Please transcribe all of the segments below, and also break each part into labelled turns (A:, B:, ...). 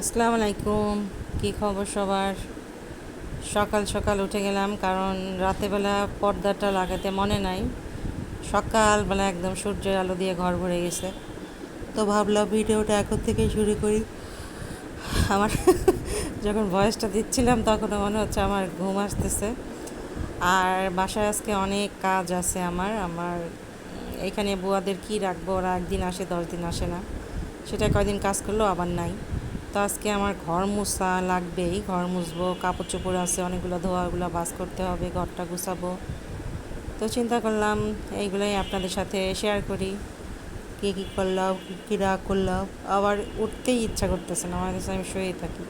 A: আসসালামু আলাইকুম কি খবর সবার? সকাল সকাল উঠে গেলাম, কারণ রাতেবেলা পর্দাটা লাগাতে মনে নাই। সকালবেলা একদম সূর্যের আলো দিয়ে ঘর ভরে গেছে। তো ভাবলাম ভিডিওটা এখন থেকে শুরু করি। আমার যখন ভয়েসটা দিচ্ছিলাম, তখনও মনে হচ্ছে আমার ঘুম আসতেছে। আর বাসায় আজকে অনেক কাজ আছে আমার। আমার এখানে বুয়াদের কি রাখব? ওরা একদিন আসে, দশ দিন আসে না। সেটা কয়দিন কাজ করলেও আবার নাই। তো আজকে আমার ঘর মুছা লাগবেই, ঘর মুছবো, কাপড় চোপড় আছে, অনেকগুলো ধোয়াগুলো বাস করতে হবে, ঘরটা গুছাবো। তো চিন্তা করলাম এইগুলোই আপনাদের সাথে শেয়ার করি। কে কী করলাম কী রাগ করলাম আবার উঠতেই ইচ্ছা করতেছে না, আমার কাছে আমি শুয়েই থাকি।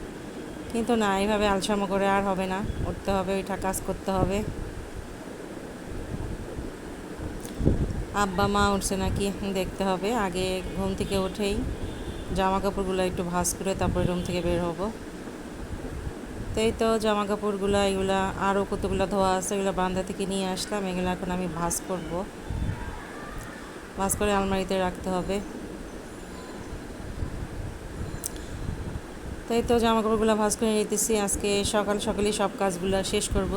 A: কিন্তু না, এইভাবে আলসামো করে আর হবে না, উঠতে হবে, ওইটা কাজ করতে হবে। আব্বা মা উঠছে নাকি, দেখতে হবে, আগে ঘুম থেকে উঠেই। জামা কাপড়গুলো একটু ভাঁজ করে তারপরে রুম থেকে বের হব। তো এই তো জামা কাপড়গুলো এগুলা আরও কতগুলো ধোয়া আছে এগুলো বারান্দা থেকে নিয়ে আসলাম, এগুলো এখন আমি ভাঁজ করব। ভাজ করে আলমারিতে রাখতে হবে। তাই তো জামা কাপড়গুলো ভাঁজ করে নিতেছি, আজকে সকাল সকালেই সব কাজগুলো শেষ করব।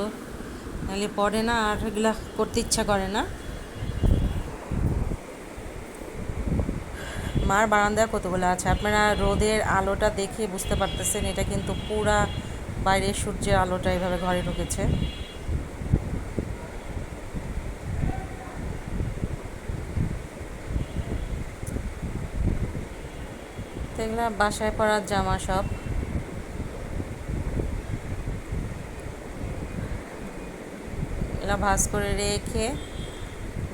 A: নাহলে পরে না আর এগুলা করতে ইচ্ছা করে না। মার বারান্দায় কতগুলো আছে? আপনারা রোদের আলোটা দেখে বুঝতে পারতেছেন, এটা কিন্তু পুরা বাইরের সূর্যের আলোটা এভাবে ঘরে ঢুকেছে। এগুলো বাসায় পরার জামা সব। এগুলো ভাজ করে রেখে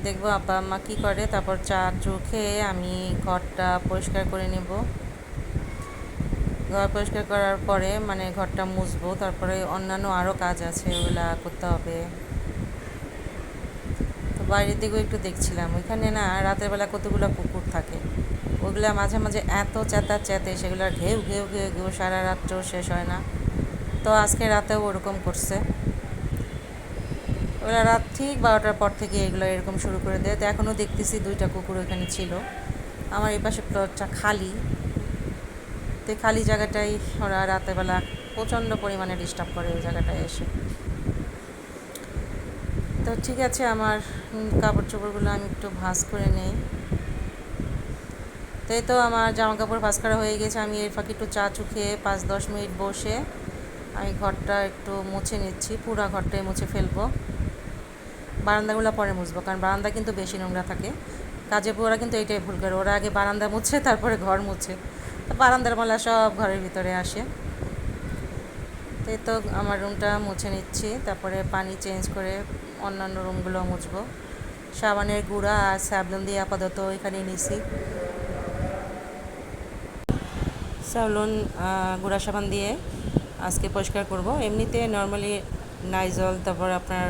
A: দেখব আব্বা আম্মা কী করে, তারপর চা চু খেয়ে আমি ঘরটা পরিষ্কার করে নেব। ঘর পরিষ্কার করার পরে মানে ঘরটা মুছবো, তারপরে অন্যান্য আরও কাজ আছে ওগুলা করতে হবে। তো বাইরের দিকেও একটু দেখছিলাম, ওইখানে না রাতের বেলা কতগুলো কুকুর থাকে, ওগুলা মাঝে মাঝে এত চেতা চেতে সেগুলোর ঘেউ ঘেউ ঘেউ ঘেউ সারা রাত্রেও শেষ হয় না। তো আজকে রাতেও ওরকম করছে। ওরা রাত ঠিক বারোটার পর থেকে এগুলো এরকম শুরু করে দেয়। তো এখনও দেখতেছি দুইটা কুকুর ওখানে ছিল। আমার এই পাশে প্লটটা খালি। তো খালি জায়গাটাই ওরা রাতেরবেলা প্রচণ্ড পরিমাণে ডিস্টার্ব করে ওই জায়গাটায় এসে। তো ঠিক আছে, আমার কাপড় চোপড়গুলো আমি একটু ভাঁজ করে নেই। তো এই তো আমার জামা কাপড় ভাঁজ করা হয়ে গেছে। আমি এর ফাঁকে একটু চা চু খেয়ে পাঁচ দশ মিনিট বসে আমি ঘরটা একটু মুছে নিচ্ছি। পুরা ঘরটাই মুছে ফেলব। বারান্দাগুলো পরে মুছবো, কারণ বারান্দা কিন্তু বেশি নোংরা থাকে। কাজে ওরা কিন্তু এইটাই ভুল করে, ওরা আগে বারান্দা মুছে, তারপরে ঘর মুছে। তো বারান্দার মালা সব ঘরের ভিতরে আসে। তো এই তো আমার রুমটা মুছে নিচ্ছি, তারপরে পানি চেঞ্জ করে অন্যান্য রুমগুলো মুছবো। সাবানের গুঁড়া আর স্যাবলন দিয়ে আপাতত এখানে নিছি। স্যাবলন গুঁড়া সাবান দিয়ে আজকে পরিষ্কার করব। এমনিতে নর্মালি নাইজল, তারপর আপনার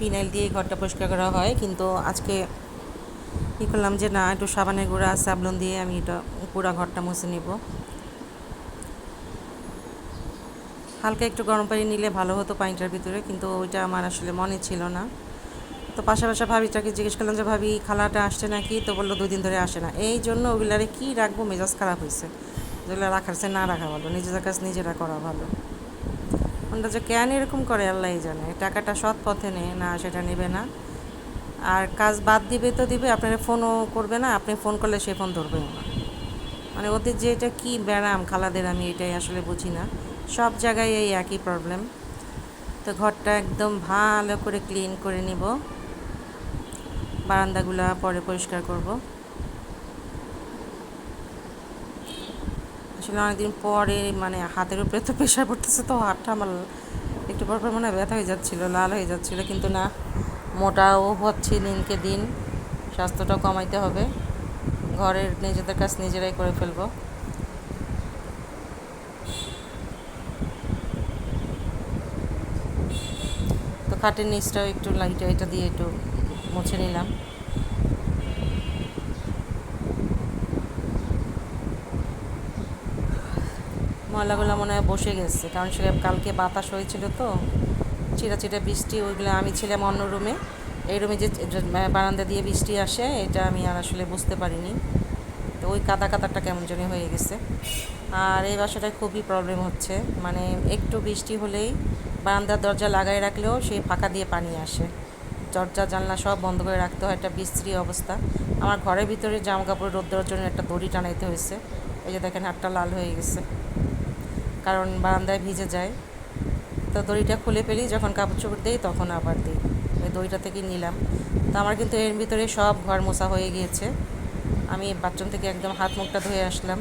A: ফিনাইল দিয়ে ঘরটা পরিষ্কার করা হয়, কিন্তু আজকে কী করলাম যে না, একটু সাবানের গুঁড়া সাবলন দিয়ে আমি এটা পুরা ঘরটা মুছে নেব। হালকা একটু গরম পানি নিলে ভালো হতো পানিটার ভিতরে, কিন্তু ওইটা আমার আসলে মনে ছিল না। তো পাশাপাশি ভাবিটাকে জিজ্ঞেস করলাম যে, ভাবি, খালাটা আসছে নাকি? তো বলল, দুই দিন ধরে আসে না। এই জন্য ওগুলারে কী রাখব? মেজাজ খারাপ হয়েছে যেগুলো রাখার সে না রাখা ভালো, নিজেদের কাছে নিজেরা করা ভালো। যে কেন এরকম করে আল্লাহ জানে। টাকাটা সৎ পথে নেয় না সেটা নেবে না। আর কাজ বাদ দিবে তো দিবে, আপনারা ফোনও করবে না, আপনি ফোন করলে সে ফোন ধরবেও না। মানে ওদের যে এটা কী ব্যায়াম খালাদের আমি এটাই আসলে বুঝি না। সব জায়গায় এই একই প্রবলেম তো ঘরটা একদম ভালো করে ক্লিন করে নিব। বারান্দাগুলা পরে পরিষ্কার করব। আসলে অনেকদিন পরে মানে হাতের উপরে তো প্রেশার পড়তেছে, তো হাতটা আমার একটু পর মনে ব্যথা হয়ে যাচ্ছিল, লাল হয়ে যাচ্ছিল। কিন্তু না, মোটাও হচ্ছে দিনকে দিন। স্বাস্থ্যটাও কমাইতে হবে। ঘরের নিজেদের কাজ নিজেরাই করে ফেলব। তো খাটের নিচটাও একটু লাইট এটা দিয়ে একটু মুছে নিলাম। ময়লাগুলো মনে হয় বসে গেছে। কারণ সেটা কালকে বাতাস হয়েছিল তো চিরা চিরা বৃষ্টি, ওইগুলো আমি ছিলাম অন্য রুমে। এই রুমে যে বারান্দা দিয়ে বৃষ্টি আসে, এটা আমি আর আসলে বুঝতে পারিনি। তো ওই কাদা কাদাটা কেমন জানি হয়ে গেছে। আর এই বাসাটায় খুবই প্রবলেম হচ্ছে। মানে একটু বৃষ্টি হলেই বারান্দার দরজা লাগাই রাখলেও সেই ফাঁকা দিয়ে পানি আসে। দরজা, জানলা সব বন্ধ করে রাখতে হয়, একটা বিশ্রী অবস্থা। আমার ঘরের ভিতরে জামা কাপড় রোদ দেওয়ার জন্য একটা দড়ি টানাইতে হয়েছে। এই যে দেখেন, হাতটা লাল হয়ে গেছে। কারণ বারান্দায় ভিজে যায়। তো দড়িটা খুলে ফেলি, যখন কাপড় চোপড় দিই তখন আবার দিই। ওই দড়িটা থেকে নিলাম। তো আমার কিন্তু এর ভিতরে সব ঘর মোছা হয়ে গিয়েছে। আমি বাথরুম থেকে একদম হাত মুখটা ধুয়ে আসলাম।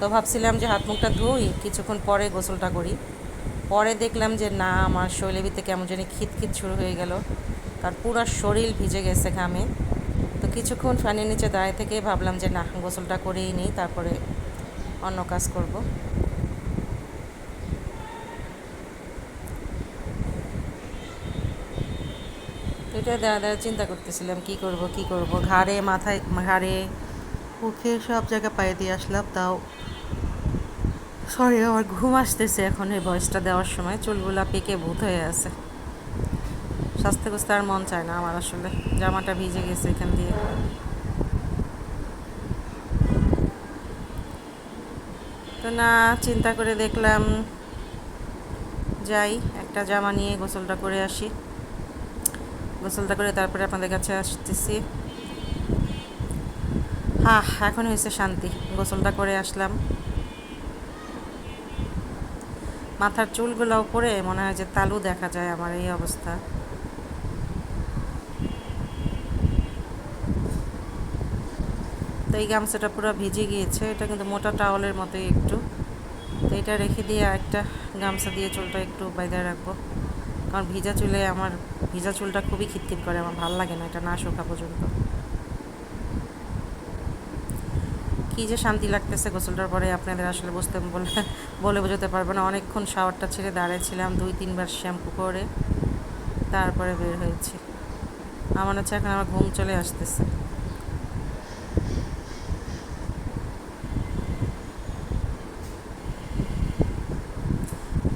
A: তো ভাবছিলাম যে হাত মুখটা ধুই, কিছুক্ষণ পরে গোসলটা করি। পরে দেখলাম যে না, আমার শরীরের ভিতরে কেমন জানি খিতখিত শুরু হয়ে গেল। কারণ পুরো শরীর ভিজে গেছে ঘামে। তো কিছুক্ষণ ফ্যানের নিচে দাঁড়িয়ে থেকে ভাবলাম যে না, গোসলটা করেই নিই, তারপরে অন্য কাজ করব। এটা দাঁড়া দাঁড়া চিন্তা করতেছিলাম, কি করব কি করব? ঘাড়ে, মাথায়, ঘাড়ে, মুখে সব জায়গায় পায়ে দিয়ে আসলাম, তাও সরি আমার ঘুম আসতেছে এখন এই ভয়েসটা দেওয়ার সময়। চুলগুলা পেকে ভূত হয়ে আছে। স্বাস্থ্য কুস্তে আর মন চায় না আমার আসলে। জামাটা ভিজে গেছে এখান দিয়ে। তো না, চিন্তা করে দেখলাম, যাই, একটা জামা নিয়ে গোসলটা করে আসি। গোসলটা করে তারপরে আপনাদের কাছে আসতেছি। হ্যাঁ এখন হয়েছে শান্তি। গোসলটা করে আসলাম। মাথার চুলগুলো উপরে, মনে হয় যে তালু দেখা যায় আমার এই অবস্থা। তো এই গামছাটা পুরো ভিজে গিয়েছে, এটা কিন্তু মোটা টাওয়ালের মতোই একটু। তো এটা রেখে দিয়ে একটা গামছা দিয়ে চুলটা একটু বাইরে রাখব। কারণ ভিজা চুলে, আমার ভিজা চুলটা খুবই খিটখিট করে, আমার ভালো লাগে না, এটা না শোকা পর্যন্ত। কী যে শান্তি লাগতেছে গোসলটার পরে, আপনাদের আসলে বসতে বলে বলে বোঝাতে পারব না। অনেকক্ষণ শাওয়ারটা ছেড়ে দাঁড়িয়েছিলাম দুই, তিনবার শ্যাম্পু করে, তারপরে বের হয়েছি। আমার হচ্ছে এখন আমার ঘুম চলে আসতেছে।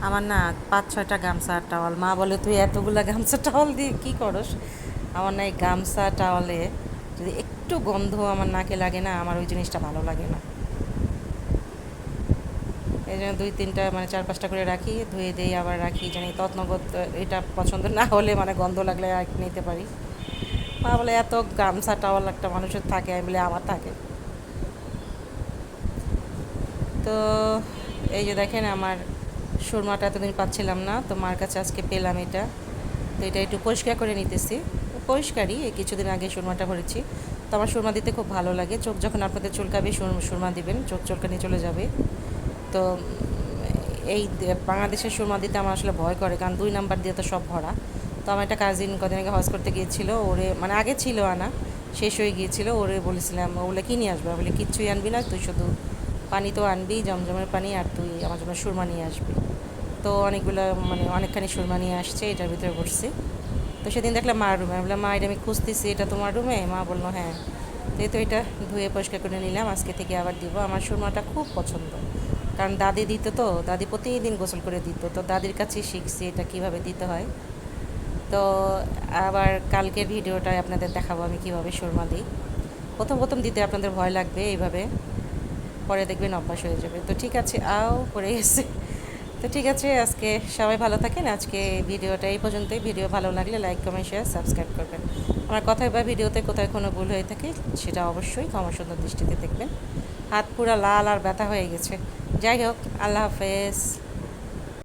A: আমার না পাঁচ, ছয়টা গামছা আর টাওয়াল। মা বলে, তুই এতগুলা গামছা, টাওয়াল দিয়ে কী করস? আমার না এই গামছা, টাওয়ালে যদি একটু গন্ধ আমার নাকে লাগে না, আমার ওই জিনিসটা ভালো লাগে না। এই জন্য দুই, তিনটা মানে চার, পাঁচটা করে রাখি, ধুয়ে দিই, আবার রাখি, যেন তত্নগত এটা পছন্দ না হলে মানে গন্ধ লাগলে আর নিতে পারি। মা বলে, এত গামছা, টাওয়াল একটা মানুষের থাকে? আমি বলে, আমার থাকে। তো এই যে দেখেন, আমার সুরমাটা এতদিন পাচ্ছিলাম না, তো মার কাছে আজকে পেলাম এটা। তো এটা একটু পরিষ্কার করে নিতেছি। পরিষ্কারই কিছুদিন আগে সুরমাটা ভরেছি। তো আমার সুরমা দিতে খুব ভালো লাগে। চোখ যখন আপনাদের চুলকাবে সুরমা দিবেন, চোখ চুলকানি চলে যাবে। তো এই বাংলাদেশের সুরমা দিতে আমার আসলে ভয় করে, কারণ দুই নাম্বার দিয়ে তো সব ভরা। তো আমার একটা কাজিন কদিন আগে হজ করতে গিয়েছিল, ওরে মানে আগে ছিল আনা, শেষ হয়ে গিয়েছিল, ওরে বলেছিলাম ওগুলো কী নিয়ে আসবে? বলে, কিচ্ছুই আনবি না, তুই শুধু পানি তো আনবি, জমজমের পানি, আর তুই আমার জন্য সুরমা নিয়ে আসবি। তো অনেকগুলো মানে অনেকখানি সুরমা নিয়ে আসছে, এটার ভিতরে বসছি। তো সেদিন দেখলাম মার রুমে, আমি বললাম, মা, এটা আমি খুঁজতেছি, এটা তোমার রুমে? মা বলল হ্যাঁ। তো এই তো এটা ধুয়ে পরিষ্কার করে নিলাম, আজকে থেকে আবার দিব। আমার সুরমাটা খুব পছন্দ। কারণ দাদি দিত তো, দাদি প্রতিদিন গোসল করে দিত। তো দাদির কাছেই শিখছি এটা কীভাবে দিতে হয়। তো আবার কালকের ভিডিওটায় আপনাদের দেখাবো আমি কীভাবে সুরমা দিই। প্রথম প্রথম দিতে আপনাদের ভয় লাগবে এইভাবে, পরে দেখবেন অভ্যাস হয়ে যাবে। তো ঠিক আছে, আও পড়ে গেছে। তো ঠিক আছে, আজকে সবাই ভালো থাকেন। আজকে ভিডিওটা এই পর্যন্তই। ভিডিও ভালো লাগলে লাইক, কমেন্ট, শেয়ার, সাবস্ক্রাইব করবেন। আমার কথায় বা ভিডিওতে কোথায় কোনো ভুল হয়ে থাকে, সেটা অবশ্যই ক্ষমা সুন্দর দৃষ্টিতে দেখবেন। হাত পুরা লাল আর ব্যথা হয়ে গেছে। যাই হোক, আল্লাহ হাফেজ।